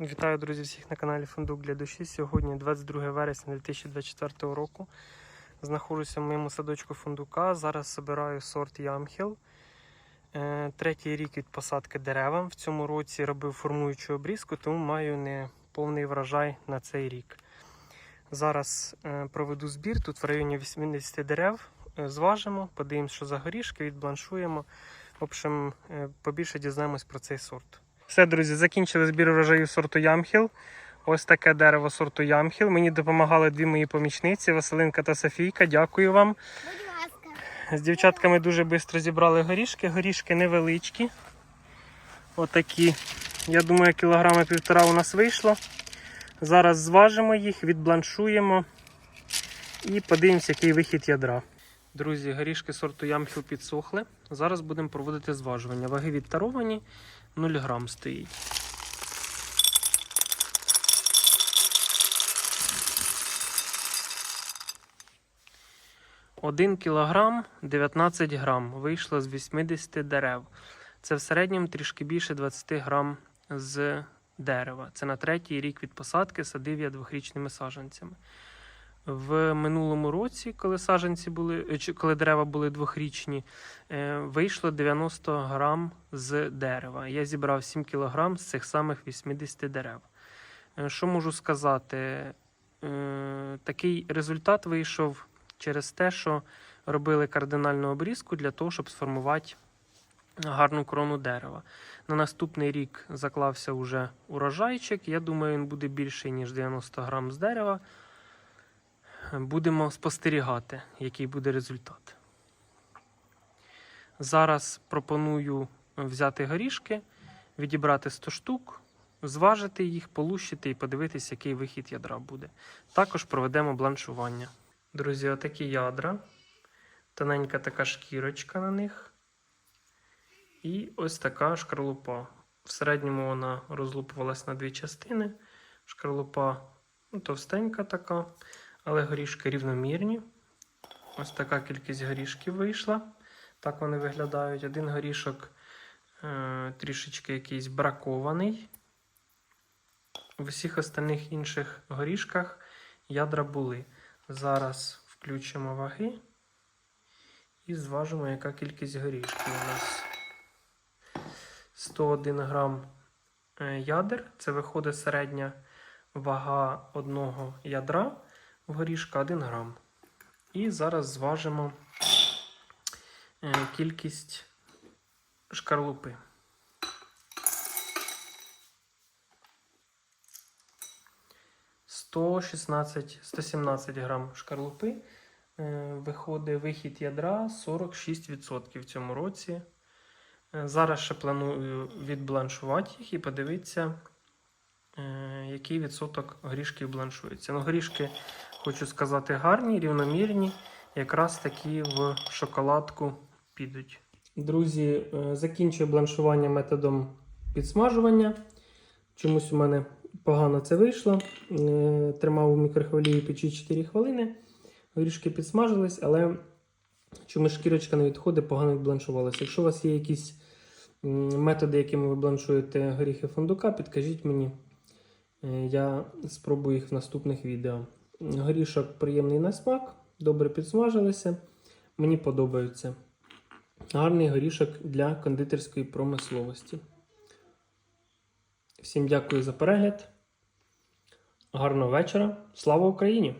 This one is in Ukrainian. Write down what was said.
Вітаю, друзі, всіх на каналі Фундук для душі. Сьогодні 22 вересня 2024 року. Знаходжуся в моєму садочку фундука. Зараз збираю сорт Ямхіл. Е, Третій рік від посадки деревам. В цьому році робив формуючу обрізку, тому маю не повний врожай на цей рік. Зараз е, проведу збір тут в районі 80 дерев. Е, Зважимо, подивимося, що за горішки, відбланшуємо. В общем, побільше дізнаємось про цей сорт. Все, друзі, закінчили збір врожаю сорту Ямхіл. Ось таке дерево сорту Ямхіл. Мені допомагали дві мої помічниці Василинка та Софійка. Дякую вам. Будь ласка. З дівчатками дуже швидко зібрали горішки. Горішки невеличкі. Отакі. Я думаю, кілограма півтора у нас вийшло. Зараз зважимо їх, відбланшуємо і подивимося, який вихід ядра. Друзі, горішки сорту Ямхіл підсохли. Зараз будемо проводити зважування. Ваги відтаровані, 0 грам стоїть. Один кілограм 19 грам вийшло з 80 дерев. Це в середньому трішки більше 20 грам з дерева. Це на третій рік від посадки садив я двохрічними саджанцями. В минулому році, коли саджанці були, е, коли дерева були двохрічні, е, вийшло 90 грам з дерева. Я зібрав 7 кілограм з цих самих 80 дерев. Е, Що можу сказати? Такий результат вийшов через те, що робили кардинальну обрізку для того, щоб сформувати гарну крону дерева. На наступний рік заклався уже урожайчик. Я думаю, він буде більший, ніж 90 грам з дерева. Будемо спостерігати, який буде результат. Зараз пропоную взяти горішки, відібрати 100 штук, зважити їх, полущити і подивитися, який вихід ядра буде. Також проведемо бланшування. Друзі, отакі ядра. Тоненька така шкірочка на них. І ось така шкарлупа. В середньому вона розлупувалась на дві частини. Шкарлупа ну, товстенька така, але горішки рівномірні. Ось така кількість горішків вийшла. Так вони виглядають. Один горішок е, трішечки якийсь бракований. В усіх остальних інших горішках ядра були. Зараз включимо ваги і зважимо, яка кількість горішків у нас. 101 грам е, ядер. Це виходить середня вага одного ядра в горішка 1 грам. І зараз зважимо е, кількість шкарлупи. Сто 117 грам шкарлупи. Е, Виходить вихід ядра 46% в цьому році. Е, Зараз ще планую відбланшувати їх і подивитися, який відсоток горішків бланшується. Ну, горішки, хочу сказати, гарні, рівномірні, якраз такі в шоколадку підуть. Друзі, е, закінчую бланшування методом підсмажування. Чомусь у мене погано це вийшло. Е, Тримав у мікрохвилі печі 4 хвилини. Горішки підсмажились, але чомусь шкірочка не відходить, погано відбланшувалася. Якщо у вас є якісь методи, якими ви бланшуєте горіхи фундука, підкажіть мені. Е, Я спробую їх в наступних відео. Горішок приємний на смак, добре підсмажилися. Мені подобаються. Гарний горішок для кондитерської промисловості. Всім дякую за перегляд. Гарного вечора. Слава Україні!